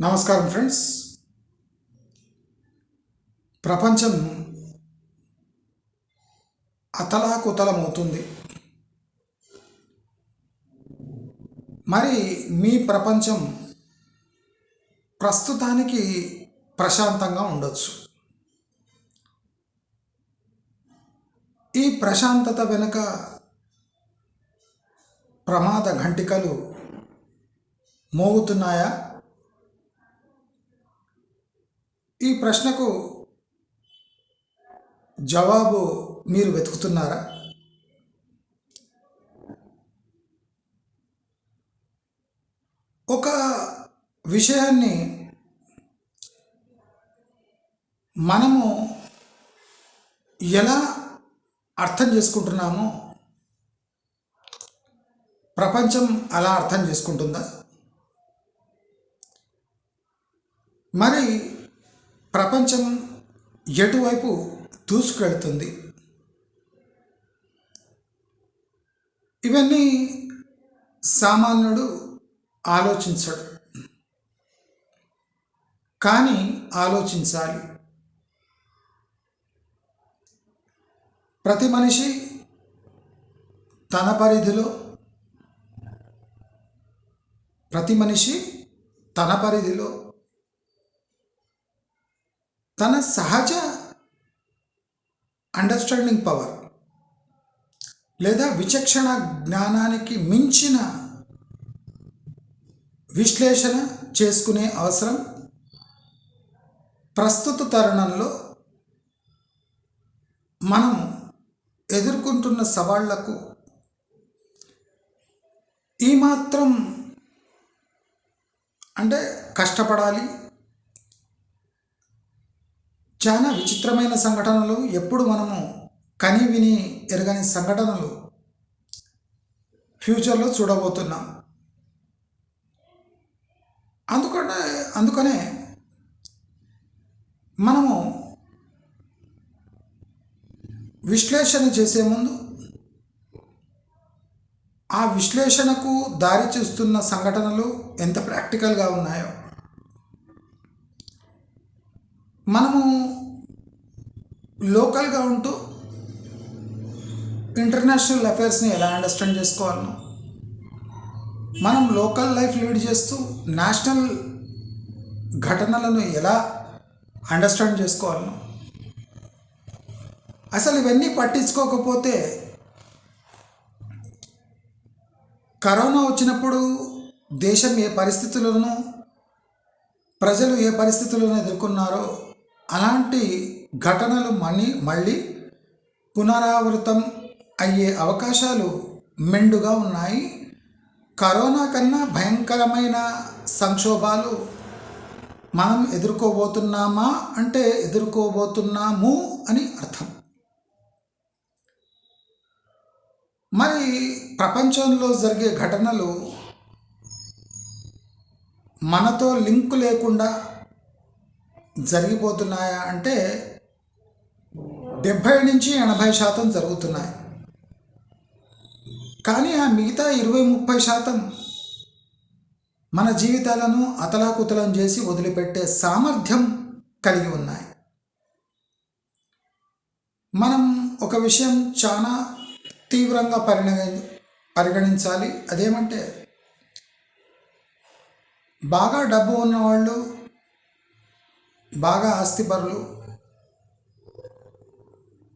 నమస్కారం ఫ్రెండ్స్. ప్రపంచం అతలాకుతలమవుతుంది. మరి మీ ప్రపంచం ప్రస్తుతానికి ప్రశాంతంగా ఉండొచ్చు. ఈ ప్రశాంతత వెనుక ప్రమాద ఘంటికలు మోగుతున్నాయా? ఈ ప్రశ్నకు జవాబు మీరు వెతుకుతున్నారా? ఒక విషయాన్ని మనము ఎలా అర్థం చేసుకుంటున్నామో ప్రపంచం అలా అర్థం చేసుకుంటుందా? మరి ప్రపంచం ఎటువైపు దూసుకెళ్తుంది? ఇవన్నీ సామాన్యుడు ఆలోచించడు. కానీ ఆలోచించాలి. ప్రతి మనిషి తన పరిధిలో ప్రతి మనిషి తన పరిధిలో తన సహజ అండర్స్టాండింగ్ పవర్ లేదా విచక్షణ జ్ఞానానికి మించిన విశ్లేషణ చేసుకునే అవసరం ప్రస్తుత తరుణంలో మనం ఎదుర్కొంటున్న సవాళ్ళకు ఈ మాత్రం అంటే కష్టపడాలి చాలా విచిత్రమైన సంఘటనలు ఎప్పుడు మనము కని విని ఎరగని సంఘటనలు ఫ్యూచర్లో చూడబోతున్నాం. అందుకనే అందుకనే మనము విశ్లేషణ చేసే ముందు ఆ విశ్లేషణకు దారి చూస్తున్న సంఘటనలు ఎంత ప్రాక్టికల్గా ఉన్నాయో మనము లోకల్గా ఉంటూ ఇంటర్నేషనల్ అఫైర్స్ని ఎలా అండర్స్టాండ్ చేసుకోవాలను మనం లోకల్ లైఫ్ లీడ్ చేస్తూ నేషనల్ ఘటనలను ఎలా అండర్స్టాండ్ చేసుకోవాలను. అసలు ఇవన్నీ పట్టించుకోకపోతే కరోనా వచ్చినప్పుడు దేశం ఏ పరిస్థితులను ప్రజలు ఏ పరిస్థితులను ఎదుర్కొన్నారో అలాంటి ఘటనలు మళ్ళీ మళ్ళీ పునరావృతం అయ్యే అవకాశాలు మెండుగా ఉన్నాయి. కరోనా కన్నా భయంకరమైన సంక్షోభాలు మనం ఎదుర్కోబోతున్నామా అంటే ఎదుర్కోబోతున్నాము అని అర్థం. మరి ప్రపంచంలో జరిగే ఘటనలు మనతో లింక్ లేకుండా జరిగిపోతున్నాయా అంటే డెబ్భై నుంచి ఎనభై శాతం జరుగుతున్నాయి. కానీ ఆ మిగతా ఇరవై ముప్పై శాతం మన జీవితాలను అతలాకుతలం చేసి వదిలిపెట్టే సామర్థ్యం కలిగి ఉన్నాయి. మనం ఒక విషయం చాలా తీవ్రంగా పరిగణ పరిగణించాలి. అదేమంటే బాగా డబ్బు ఉన్నవాళ్ళు బాగా ఆస్తిపరులు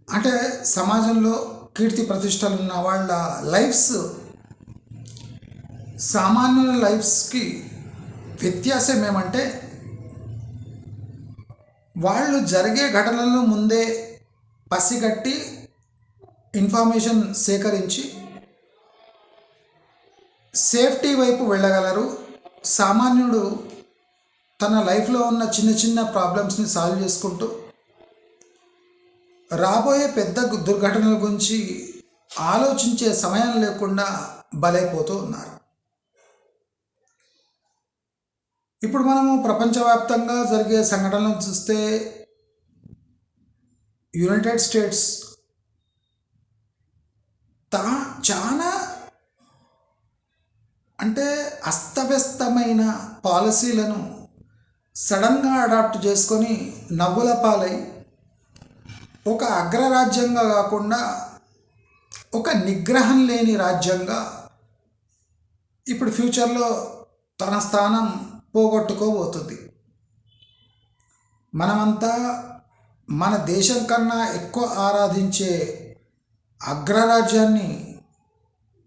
అంటే సమాజంలో కీర్తి ప్రతిష్టలు ఉన్న వాళ్ళ లైఫ్స్ సామాన్యుల లైఫ్స్కి వ్యత్యాసం ఏమంటే వాళ్ళు జరిగే ఘటనలను ముందే పసిగట్టి ఇన్ఫర్మేషన్ సేకరించి సేఫ్టీ వైపు వెళ్ళగలరు. సామాన్యుడు తన లైఫ్లో ఉన్న చిన్న చిన్న ప్రాబ్లమ్స్ని సాల్వ్ చేసుకుంటూ రాబోయే పెద్ద దుర్ఘటనల గురించి ఆలోచించే సమయం లేకుండా బలైపోతూ ఉన్నారు. ఇప్పుడు మనము ప్రపంచవ్యాప్తంగా జరిగే సంఘటనలు చూస్తే యునైటెడ్ స్టేట్స్ తా చాలా అంటే అస్తవ్యస్తమైన పాలసీలను సడన్గా అడాప్ట్ చేసుకొని నవ్వుల పాలై ఒక అగ్రరాజ్యంగా కాకుండా ఒక నిగ్రహం లేని రాజ్యంగా ఇప్పుడు ఫ్యూచర్లో తన స్థానం పోగొట్టుకోబోతుంది. మనమంతా మన దేశం కన్నా ఎక్కువ ఆరాధించే అగ్రరాజ్యాన్ని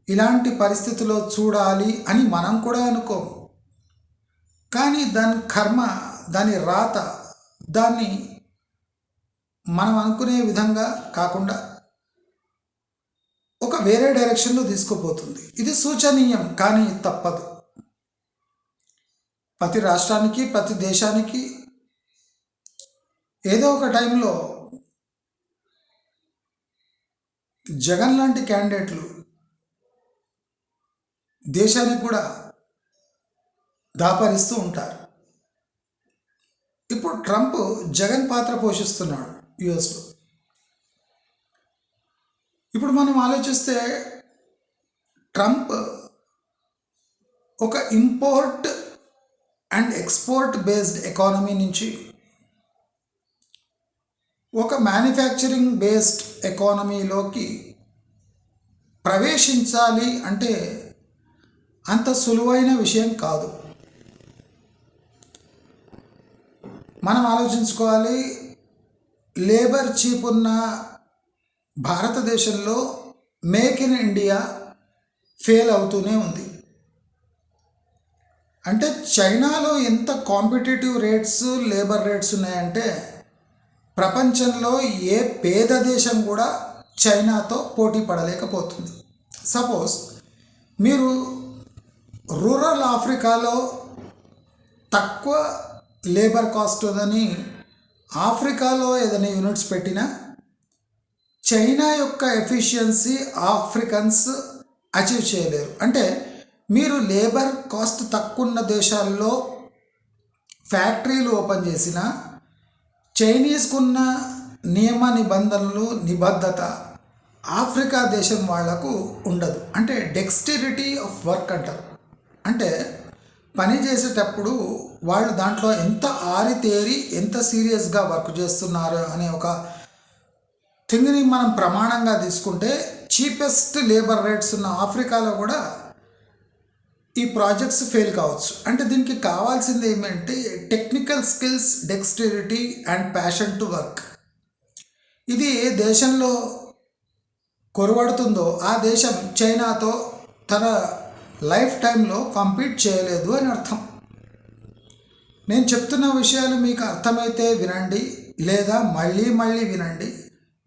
ఇలాంటి పరిస్థితిలో చూడాలి అని మనం కూడా అనుకోం. కానీ దాని కర్మ దాని రాత దాన్ని మనం అనుకునే విధంగా కాకుండా ఒక వేరే డైరెక్షన్లో తీసుకుపోతుంది. ఇది సూచనీయం కానీ తప్పదు. ప్రతి రాష్ట్రానికి ప్రతి దేశానికి ఏదో ఒక టైంలో జగన్ లాంటి క్యాండిడేట్లు దేశానికి కూడా దాపరిస్తూ ఉంటారు. ఇప్పుడు ట్రంప్ జగన్ పాత్ర పోషిస్తున్నాడు. యుఎస్లో ఇప్పుడు మనం ఆలోచిస్తే ట్రంప్ ఒక import and export based economy నుంచి ఒక మ్యానుఫ్యాక్చరింగ్ బేస్డ్ ఎకానమీలోకి ప్రవేశించాలి అంటే అంత సులువైన విషయం కాదు. మనం ఆలోచించుకోవాలి లేబర్ చీప్ ఉన్న భారతదేశంలో మేక్ ఇన్ ఇండియా ఫెయిల్ అవుతూనే ఉంది. అంటే చైనాలో ఎంత కాంపిటేటివ్ రేట్స్ లేబర్ రేట్స్ ఉన్నాయంటే ప్రపంచంలో ఏ పేద దేశం కూడా చైనాతో పోటీ పడలేకపోతుంది. సపోజ్ మీరు రూరల్ ఆఫ్రికాలో తక్కువ లేబర్ కాస్ట్ ఉందని ఆఫ్రికాలో ఏదైనా యూనిట్స్ పెట్టినా చైనా యొక్క ఎఫిషియన్సీ ఆఫ్రికన్స్ అచీవ్ చేయలేరు. అంటే మీరు లేబర్ కాస్ట్ తక్కువ ఉన్న దేశాల్లో ఫ్యాక్టరీలు ఓపెన్ చేసిన చైనీస్కున్న నియమ నిబంధనలు నిబద్ధత ఆఫ్రికా దేశం వాళ్ళకు ఉండదు. అంటే డెక్స్టిరిటీ ఆఫ్ వర్క్ అంటారు. అంటే పని చేసేటప్పుడు వాళ్ళు దాంట్లో ఎంత ఆరితేరి ఎంత సీరియస్గా వర్క్ చేస్తున్నారు అనే ఒక థింగ్ని మనం ప్రమాణంగా తీసుకుంటే చీపెస్ట్ లేబర్ రేట్స్ ఉన్న ఆఫ్రికాలో కూడా ఈ ప్రాజెక్ట్స్ ఫెయిల్ కావచ్చు. అంటే దీనికి కావాల్సింది ఏమంటే technical skills dexterity and passion to work. ఇది ఏ దేశంలో కొరవడుతుందో ఆ దేశం చైనాతో తన లైఫ్ టైంలో కంప్లీట్ చేయలేదు అని అర్థం. నేను చెప్తున్న విషయాలు మీకు అర్థమైతే వినండి లేదా మళ్ళీ మళ్ళీ వినండి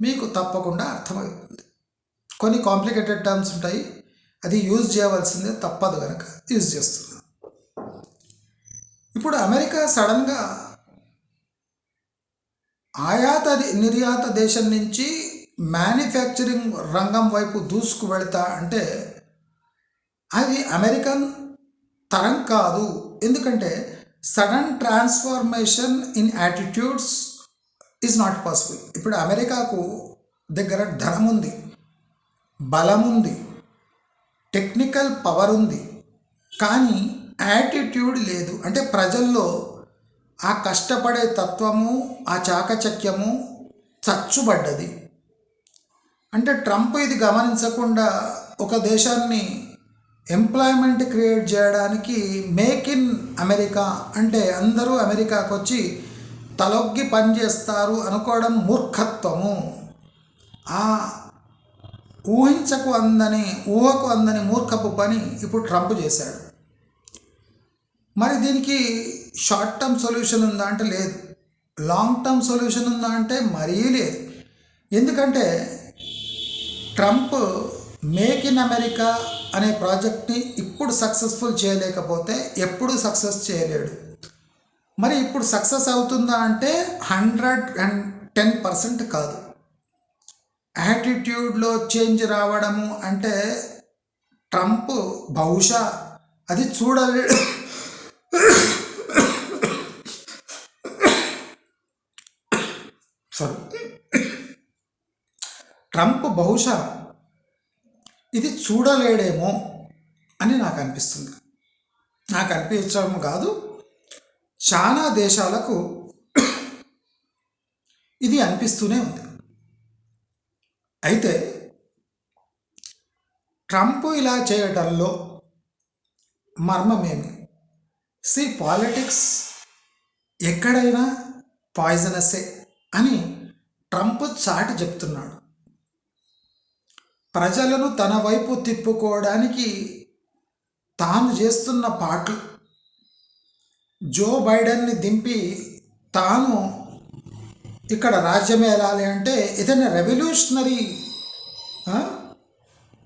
మీకు తప్పకుండా అర్థమవుతుంది. కొన్ని కాంప్లికేటెడ్ టర్మ్స్ ఉంటాయి అది యూజ్ చేయవలసిందే తప్పదు కనుక యూజ్ చేస్తున్నాను ఇప్పుడు అమెరికా సడన్గా ఆయాత నిర్యాత దేశం నుంచి మ్యానుఫ్యాక్చరింగ్ రంగం వైపు దూసుకు వెళతా అంటే అది అమెరికన్ తరం కాదు. ఎందుకంటే sudden transformation in attitudes is not possible. ఇప్పుడు అమెరికాకు దగ్గర ధనం ఉంది బలం ఉంది టెక్నికల్ పవర్ ఉంది కానీ యాటిట్యూడ్ లేదు. అంటే ప్రజల్లో ఆ కష్టపడే తత్వము ఆ చాకచక్యము చచ్చుబడ్డది. అంటే ట్రంప్ ఇది గమనించకుండా ఒక దేశాన్ని ఎంప్లాయ్మెంట్ క్రియేట్ చేయడానికి మేక్ ఇన్ అమెరికా అంటే అందరూ అమెరికాకు వచ్చి తలొగ్గి పనిచేస్తారు అనుకోవడం మూర్ఖత్వము. ఆ ఊహించకు అందని ఊహకు అందని మూర్ఖపు పని ఇప్పుడు ట్రంప్ చేశాడు. మరి దీనికి షార్ట్ టర్మ్ సొల్యూషన్ ఉందా అంటే లేదు. లాంగ్ టర్మ్ సొల్యూషన్ ఉందా అంటే మరీ లేదు. ఎందుకంటే ట్రంప్ మేక్ ఇన్ అమెరికా అనే ప్రాజెక్ట్ని ఇప్పుడు సక్సెస్ఫుల్ చేయలేకపోతే ఎప్పుడు సక్సెస్ చేయలేడు. మరి ఇప్పుడు సక్సెస్ అవుతుందా అంటే హండ్రెడ్ అండ్ టెన్ పర్సెంట్ కాదు. యాటిట్యూడ్లో చేంజ్ రావడము అంటే ట్రంప్ బహుశా అది చూడలేడు సారీ. ట్రంప్ బహుశా ఇది చూడలేడేమో అని నాకు అనిపిస్తుంది. నాకు అనిపించడం కాదు. చాలా దేశాలకు ఇది అనిపిస్తూనే ఉంది. అయితే ట్రంప్ ఇలా చేయటంలో మర్మమేమి? సి పాలిటిక్స్ ఎక్కడైనా పాయిజనసే అని ట్రంప్ చాటి చెప్తున్నాడు. ప్రజలను తన వైపు తిప్పుకోవడానికి తాను చేస్తున్న పాటలు. జో బైడెన్ని దింపి తాను ఇక్కడ రాజ్యం ఏలాలి అంటే ఏదైనా రెవల్యూషనరీ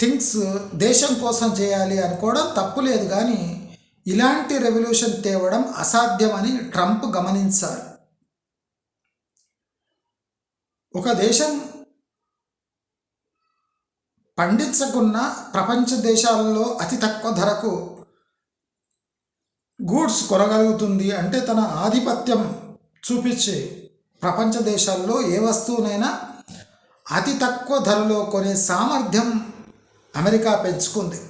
థింగ్స్ దేశం కోసం చేయాలి అనుకోవడం తప్పులేదు కానీ ఇలాంటి రెవల్యూషన్ తేవడం అసాధ్యమని ట్రంప్ గమనించారు. ఒక దేశం పండించకున్న ప్రపంచ దేశాలలో అతి తక్కువ ధరకు గూడ్స్ కొనగలుగుతుంది అంటే తన ఆధిపత్యం చూపించి ప్రపంచ దేశాల్లో ఏ వస్తువునైనా అతి తక్కువ ధరలో కొనే సామర్థ్యం అమెరికా పెంచుకుంది.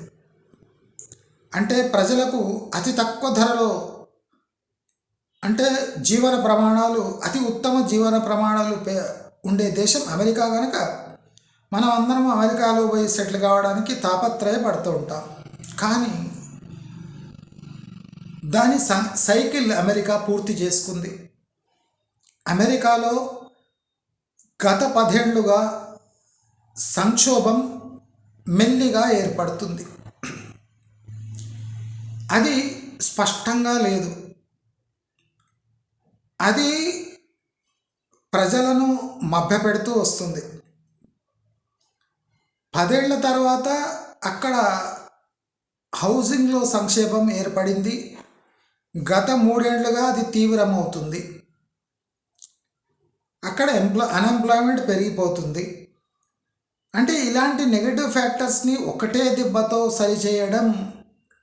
అంటే ప్రజలకు అతి తక్కువ ధరలో అంటే జీవన ప్రమాణాలు అతి ఉత్తమ జీవన ప్రమాణాలు పే ఉండే దేశం అమెరికా కనుక మనం అందరం అమెరికాలో పోయి సెటిల్ కావడానికి తాపత్రయపడుతూ ఉంటాం. కానీ దాని స- సైకిల్ అమెరికా పూర్తి చేసుకుంది. అమెరికాలో గత పదేళ్ళుగా సంక్షోభం మెల్లిగా ఏర్పడుతుంది. అది స్పష్టంగా లేదు. అది ప్రజలను మభ్యపెడుతూ వస్తుంది. పదేళ్ళ తర్వాత అక్కడ హౌసింగ్లో సంక్షేమం ఏర్పడింది. గత మూడేళ్ళుగా అది తీవ్రమవుతుంది. అక్కడ ఎంప్లా అన్ఎంప్లాయ్మెంట్ పెరిగిపోతుంది. అంటే ఇలాంటి నెగటివ్ ఫ్యాక్టర్స్ని ఒకటే దెబ్బతో సరిచేయడం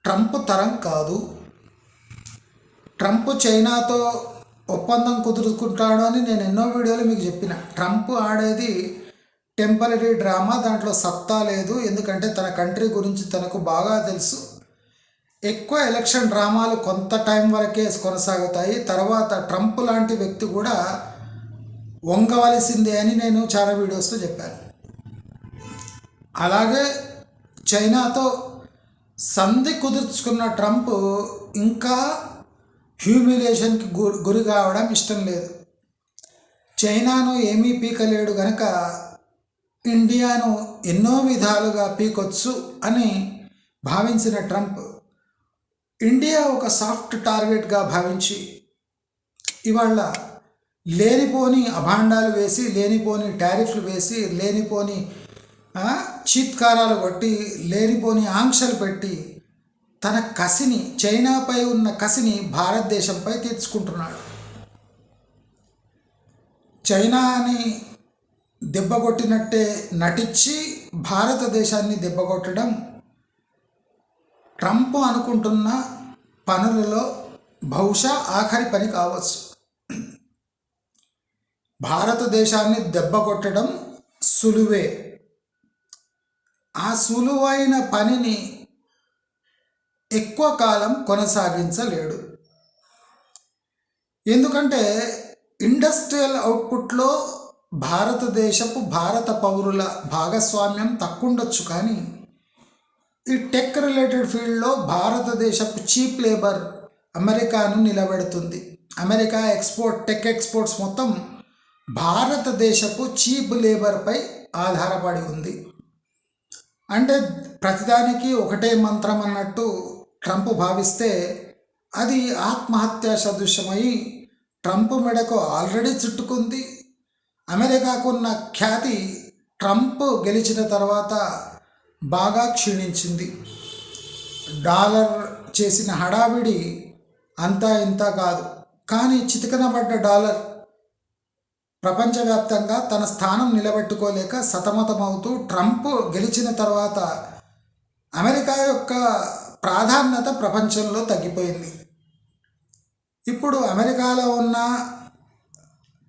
ట్రంప్ తరం కాదు. ట్రంప్ చైనాతో ఒప్పందం కుదురుకుంటాడు అని నేను ఎన్నో వీడియోలు మీకు చెప్పిన. ట్రంప్ ఆడేది టెంపరీ డ్రామా దాంట్లో సత్తా లేదు. ఎందుకంటే తన కంట్రీ గురించి తనకు బాగా తెలుసు. ఎక్కువ ఎలక్షన్ డ్రామాలు కొంత టైం వరకే కొనసాగుతాయి. తర్వాత ట్రంప్ లాంటి వ్యక్తి కూడా వంగవలసిందే అని నేను చాలా వీడియోస్లో చెప్పాను. అలాగే చైనాతో సంధి కుదుర్చుకున్న ట్రంప్ ఇంకా హ్యూమిలేషన్కి గురి గురి కావడం ఇష్టం లేదు. చైనాను ఏమీ పీకలేడు గనక ఇండియాను ఎన్నో విధాలుగా పీకొచ్చు అని భావించిన ట్రంప్ ఇండియా ఒక సాఫ్ట్ టార్గెట్గా భావించి ఇవాళ లేనిపోని అభాండాలు వేసి లేనిపోని టారిఫ్లు వేసి లేనిపోని చీత్కారాలు కొట్టి లేనిపోని ఆంక్షలు పెట్టి తన కసిని చైనాపై ఉన్న కసిని భారతదేశంపై తీర్చుకుంటున్నాడు. చైనాని దెబ్బగొట్టినట్టే నటించి భారతదేశాన్ని దెబ్బగొట్టడం ట్రంప్ అనుకుంటున్న పనులలో బహుశా ఆఖరి పని కావచ్చు. భారతదేశాన్ని దెబ్బగొట్టడం సులువే. ఆ సులువైన పనిని ఎక్కువ కాలం కొనసాగించలేడు. ఎందుకంటే ఇండస్ట్రియల్ అవుట్పుట్లో భారతదేశపు భారత పౌరుల భాగస్వామ్యం తక్కుండొచ్చు కానీ ఈ టెక్ రిలేటెడ్ ఫీల్డ్లో భారతదేశపు చీప్ లేబర్ అమెరికాను నిలబెడుతుంది. అమెరికా ఎక్స్పోర్ట్ టెక్ ఎక్స్పోర్ట్స్ మొత్తం భారతదేశపు చీప్ లేబర్పై ఆధారపడి ఉంది. అంటే ప్రతిదానికి ఒకటే మంత్రం అన్నట్టు ట్రంప్ భావిస్తే అది ఆత్మహత్యా సదృశ్యమై ట్రంప్ మెడకు ఆల్రెడీ చుట్టుకుంది. అమెరికాకున్న ఖ్యాతి ట్రంప్ గెలిచిన తర్వాత బాగా క్షీణించింది. డాలర్ చేసిన హడావిడి అంతా ఇంత కాదు. కానీ చితికనబడ్డ డాలర్ ప్రపంచవ్యాప్తంగా తన స్థానం నిలబెట్టుకోలేక సతమతమవుతూ ట్రంప్ గెలిచిన తర్వాత అమెరికా యొక్క ప్రాధాన్యత ప్రపంచంలో తగ్గిపోయింది. ఇప్పుడు అమెరికాలో ఉన్న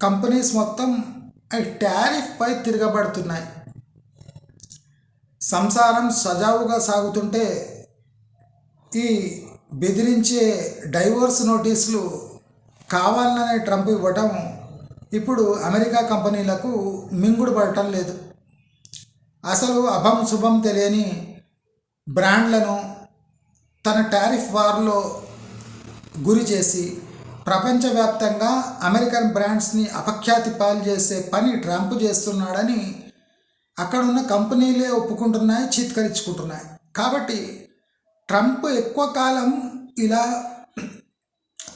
కంపెనీస్ మొత్తం టారిఫ్పై తిరగబడుతున్నాయి. సంసారం సజావుగా సాగుతుంటే ఈ బెదిరించే డైవోర్స్ నోటీసులు కావాలనే ట్రంప్ ఇవ్వటం ఇప్పుడు అమెరికా కంపెనీలకు మింగుడు పడటం లేదు. అసలు అభం శుభం తెలియని బ్రాండ్లను తన టారిఫ్ వార్లో గురి చేసి ప్రపంచవ్యాప్తంగా అమెరికన్ బ్రాండ్స్ని అపఖ్యాతి పాలు చేసే పని ట్రంప్ చేస్తున్నాడని అక్కడున్న కంపెనీలే ఒప్పుకుంటున్నాయి చీత్కరించుకుంటున్నాయి. కాబట్టి ట్రంప్ ఎక్కువ కాలం ఇలా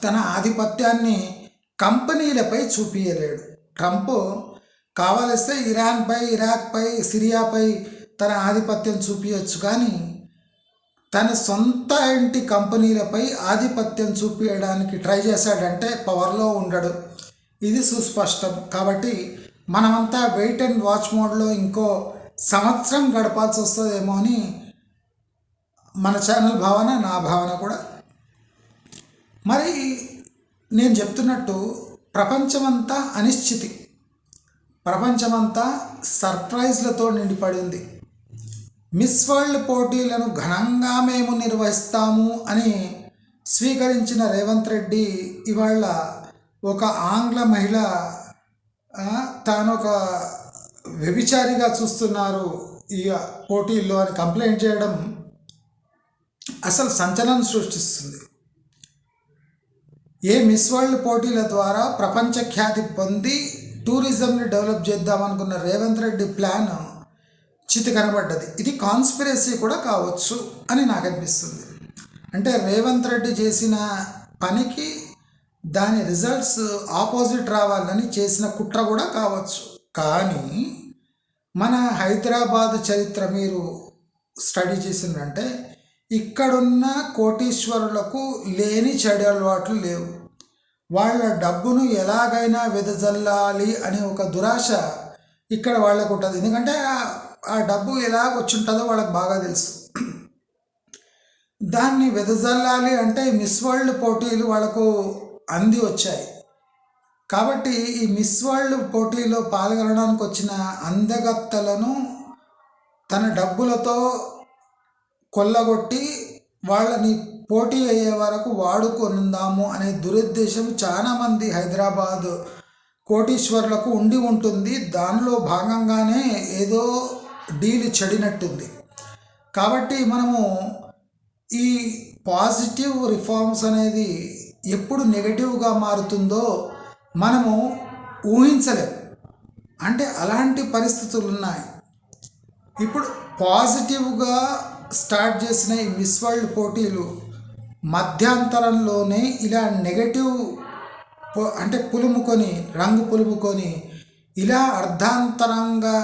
తన ఆధిపత్యాన్ని కంపెనీలపై చూపించలేడు ట్రంప్ కావలిస్తే ఇరాన్పై ఇరాక్పై సిరియాపై తన ఆధిపత్యం చూపించచ్చు కానీ తన సొంత ఇంటి కంపెనీలపై ఆధిపత్యం చూపించడానికి ట్రై చేశాడంటే పవర్లో ఉండడు. ఇది సుస్పష్టం. కాబట్టి మనమంతా వెయిట్ అండ్ వాచ్ మోడ్లో ఇంకో సంవత్సరం గడపాల్సి వస్తుందేమో అని మన ఛానల్ భావన నా భావన కూడా. మరి నేను చెప్తున్నట్టు ప్రపంచమంతా అనిశ్చితి. ప్రపంచమంతా సర్ప్రైజ్లతో నిండిపడింది మిస్ వరల్డ్ పోటీలను ఘనంగా మేము నిర్వహిస్తాము అని స్వీకరించిన రేవంత్ రెడ్డి ఇవాళ ఒక ఆంగ్ల మహిళ తాను ఒక వ్యభిచారిగా చూస్తున్నారు ఈ పోటీల్లో అని కంప్లైంట్ చేయడం అసలు సంచలనం సృష్టిస్తుంది. ఏ మిస్ వరల్డ్ పోటీల ద్వారా ప్రపంచ ఖ్యాతి పొంది టూరిజంని డెవలప్ చేద్దామనుకున్న రేవంత్ రెడ్డి ప్లాన్ చితి కనబడ్డది. ఇది కాన్స్పిరసీ కూడా కావచ్చు అని నాకు అనిపిస్తుంది. అంటే రేవంత్ రెడ్డి చేసిన పనికి దాని రిజల్ట్స్ ఆపోజిట్ రావాలని చేసిన కుట్ర కూడా కావచ్చు. కానీ మన హైదరాబాద్ చరిత్ర మీరు స్టడీ చేసిందంటే ఇక్కడున్న కోటీశ్వరులకు లేని చెడు అలవాట్లు లేవు. వాళ్ళ డబ్బును ఎలాగైనా వెదజల్లాలి అనే ఒక దురాశ ఇక్కడ వాళ్ళకు ఉంటుంది. ఎందుకంటే ఆ- డబ్బు ఎలాగ వచ్చి ఉంటుందో వాళ్ళకి బాగా తెలుసు. దాన్ని వెదజల్లాలి అంటే మిస్ వరల్డ్ పోటీలు వాళ్ళకు అంది వచ్చాయి. కాబట్టి ఈ మిస్ వరల్డ్ పోటీలో పాల్గొనడానికి వచ్చిన అందగత్తలను తన డబ్బులతో కొల్లగొట్టి వాళ్ళని పోటీ అయ్యే వరకు వాడుకొనుందాము అనే దురుద్దేశం చాలామంది హైదరాబాద్ కోటీశ్వరులకు ఉండి ఉంటుంది. దానిలో భాగంగానే ఏదో డీల్ చెడినట్టుంది. కాబట్టి మనము ఈ పాజిటివ్ రిఫార్మ్స్ అనేది ఎప్పుడు నెగటివ్గా మారుతుందో మనము ఊహించలేం. అంటే అలాంటి పరిస్థితులు ఉన్నాయి ఇప్పుడు పాజిటివ్గా స్టార్ట్ చేసిన ఈ మిస్ వరల్డ్ పోటీలు మధ్యాంతరంలోనే ఇలా నెగటివ్ అంటే పులుముకొని రంగు పులుముకొని ఇలా అర్ధాంతరంగా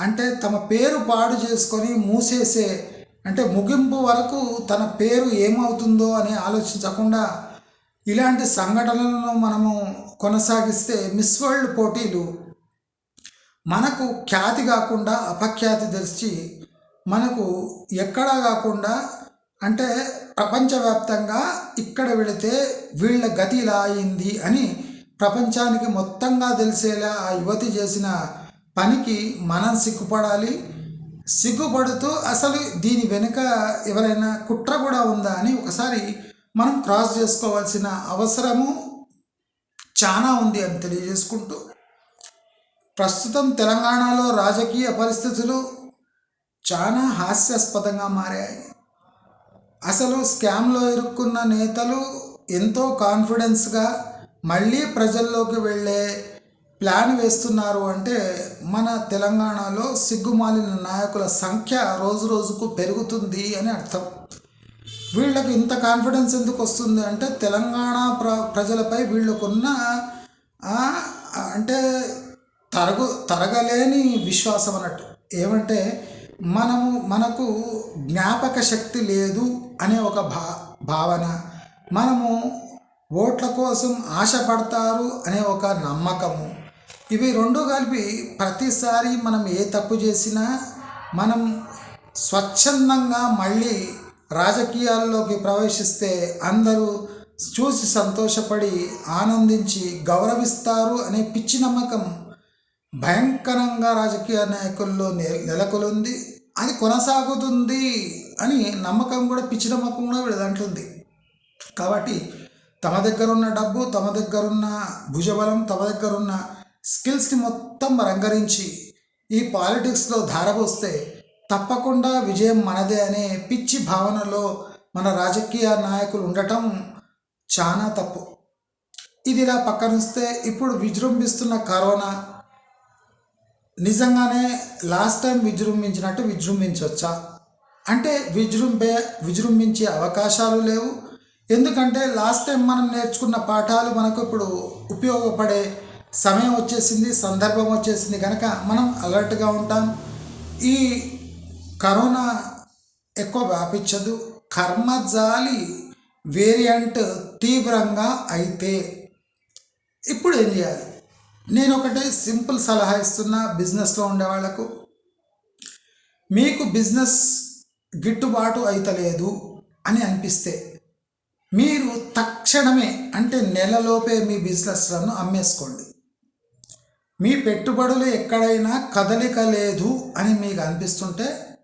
అంటే తమ పేరు పాడు చేసుకొని మూసేసే అంటే ముగింపు వరకు తన పేరు ఏమవుతుందో అని ఆలోచించకుండా ఇలాంటి సంఘటనలను మనము కొనసాగిస్తే మిస్ వరల్డ్ పోటీలు మనకు ఖ్యాతి కాకుండా అపఖ్యాతి తెలిసి మనకు ఎక్కడా కాకుండా అంటే ప్రపంచవ్యాప్తంగా ఇక్కడ వెళితే వీళ్ళ గతి ఇలా అయింది అని ప్రపంచానికి మొత్తంగా తెలిసేలా ఆ యువతి చేసిన పనికి మనం సిగ్గుపడాలి. సిగ్గుపడుతూ అసలు దీని వెనుక ఎవరైనా కుట్ర కూడా ఉందా అని ఒకసారి మనం క్రాస్ చేసుకోవాల్సిన అవసరము చాలా ఉంది అని తెలియజేసుకుంటూ ప్రస్తుతం తెలంగాణలో రాజకీయ పరిస్థితులు చాలా హాస్యాస్పదంగా మారాయి. అసలు స్కామ్లో ఇరుక్కున్న నేతలు ఎంతో కాన్ఫిడెన్స్గా మళ్ళీ ప్రజల్లోకి వెళ్ళే ప్లాన్ వేస్తున్నారు అంటే మన తెలంగాణలో సిగ్గుమాలిన నాయకుల సంఖ్య రోజు రోజుకు పెరుగుతుంది అని అర్థం. వీళ్ళకి ఇంత కాన్ఫిడెన్స్ ఎందుకు వస్తుంది అంటే తెలంగాణ ప్ర ప్రజలపై వీళ్ళకున్న అంటే తరగు తరగలేని విశ్వాసం అన్నట్టు. ఏమంటే మనము మనకు జ్ఞాపక శక్తి లేదు అనే ఒక భా భావన. మనము ఓట్ల కోసం ఆశపడతారు అనే ఒక నమ్మకము. ఇవి రెండు కలిపి ప్రతిసారి మనం ఏ తప్పు చేసినా మనం స్వచ్ఛందంగా మళ్ళీ రాజకీయాల్లోకి ప్రవేశిస్తే అందరూ చూసి సంతోషపడి ఆనందించి గౌరవిస్తారు అనే పిచ్చి నమ్మకం భయంకరంగా రాజకీయ నాయకుల్లో నె- నెలకొలుంది. అది కొనసాగుతుంది అని నమ్మకం కూడా పిచ్చి నమ్మకం కూడా వీళ్ళ దాంట్లో ఉంది. కాబట్టి తమ దగ్గర ఉన్న డబ్బు తమ దగ్గర ఉన్న భుజబలం తమ దగ్గర ఉన్న స్కిల్స్ని మొత్తం రంగరించి ఈ పాలిటిక్స్లో ధారపోస్తే తప్పకుండా విజయం మనదే అనే పిచ్చి భావనలో మన రాజకీయ నాయకులు ఉండటం చాలా తప్పు. ఇది ఇలా పక్కనిస్తే ఇప్పుడు విజృంభిస్తున్న కరోనా. నిజంగానే లాస్ట్ టైం విజృంభించినట్టు విజృంభించవచ్చా అంటే విజృంభే విజృంభించే అవకాశాలు లేవు. ఎందుకంటే లాస్ట్ టైం మనం నేర్చుకున్న పాఠాలు మనకు ఇప్పుడు ఉపయోగపడే సమయం వచ్చేసింది సందర్భం వచ్చేసింది. కనుక మనం అలర్ట్గా ఉంటాం. ఈ కరోనా ఎక్కువ వ్యాపించదు. కర్మజాలి వేరియంట్ తీవ్రంగా అయితే ఇప్పుడు ఏం చేయాలి? నేను ఒకటే సింపుల్ సలహా ఇస్తున్నా బిజినెస్లో ఉండే వాళ్ళకు మీకు బిజినెస్ గిట్టుబాటు అయితలేదు అని అనిపిస్తే మీరు తక్షణమే అంటే నెలలోపే మీ బిజినెస్లను అమ్మేసుకోండి. మీ పెట్టుబడులు ఎక్కడైనా కదలిక లేదు అని మీకు అనిపిస్తుంటే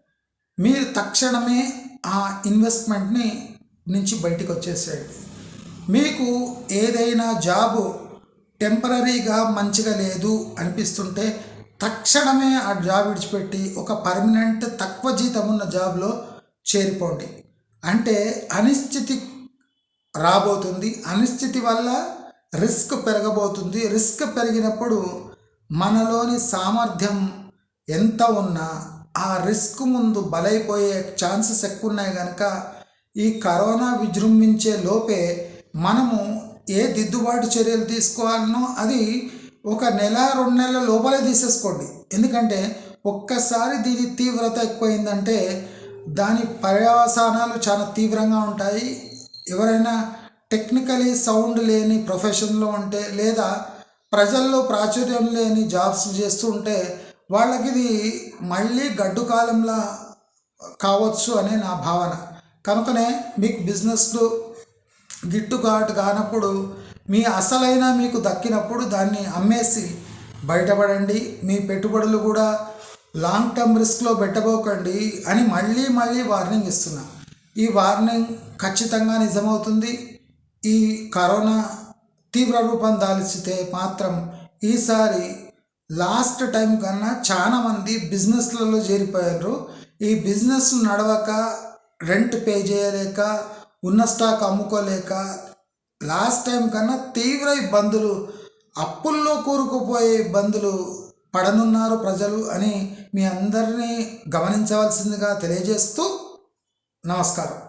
మీరు తక్షణమే ఆ ఇన్వెస్ట్మెంట్ని నుంచి బయటికి వచ్చేసేయండి మీకు ఏదైనా జాబు టెంపరీగా మంచిగా లేదు అనిపిస్తుంటే తక్షణమే ఆ జాబ్ విడిచిపెట్టి ఒక పర్మనెంట్ తక్కువ జీతం ఉన్న జాబ్లో చేరిపోండి. అంటే అనిశ్చితి రాబోతుంది. అనిశ్చితి వల్ల రిస్క్ పెరగబోతుంది. రిస్క్ పెరిగినప్పుడు మనలోని సామర్థ్యం ఎంత ఉన్నా ఆ రిస్క్ ముందు బలైపోయే ఛాన్సెస్ ఎక్కువ ఉన్నాయి కనుక ఈ కరోనా విజృంభించే లోపే మనము ఏ దిద్దుబాటు చర్యలు తీసుకోవాలనో అది ఒక నెల రెండు నెలల లోపలే తీసేసుకోండి. ఎందుకంటే ఒక్కసారి దీని తీవ్రత ఎక్కువైందంటే దాని పర్యవసానాలు చాలా తీవ్రంగా ఉంటాయి. ఎవరైనా టెక్నికలీ సౌండ్ లేని ప్రొఫెషన్లో ఉంటే లేదా ప్రజల్లో ప్రాచుర్యం లేని జాబ్స్ చేస్తూ ఉంటే వాళ్ళకి ఇది మళ్ళీ గడ్డు కాలంలా కావచ్చు అనే నా భావన. కనుకనే మీకు బిజినెస్లు గిట్టుబాటు కానప్పుడు మీ అసలైన మీకు దక్కినప్పుడు దాన్ని అమ్మేసి బయటపడండి. మీ పెట్టుబడులు కూడా లాంగ్ టర్మ్ రిస్క్లో పెట్టబోకండి అని మళ్ళీ మళ్ళీ వార్నింగ్ ఇస్తున్నా. ఈ వార్నింగ్ ఖచ్చితంగా నిజమవుతుంది. ఈ కరోనా తీవ్ర రూపం దాల్చితే మాత్రం ఈసారి లాస్ట్ టైం కన్నా చాలా మంది బిజినెస్లలో చేరిపోయారు ఈ బిజినెస్ నడవక రెంట్ పే చేయలేక ఉన్న స్టాక్ అమ్ముకోలేక లాస్ట్ టైం కన్నా తీవ్ర ఇబ్బందులు అప్పుల్లో కూరుకుపోయే ఇబ్బందులు పడనున్నారు ప్రజలు అని మీ అందరినీ గమనించవలసిందిగా తెలియజేస్తూ నమస్కారం.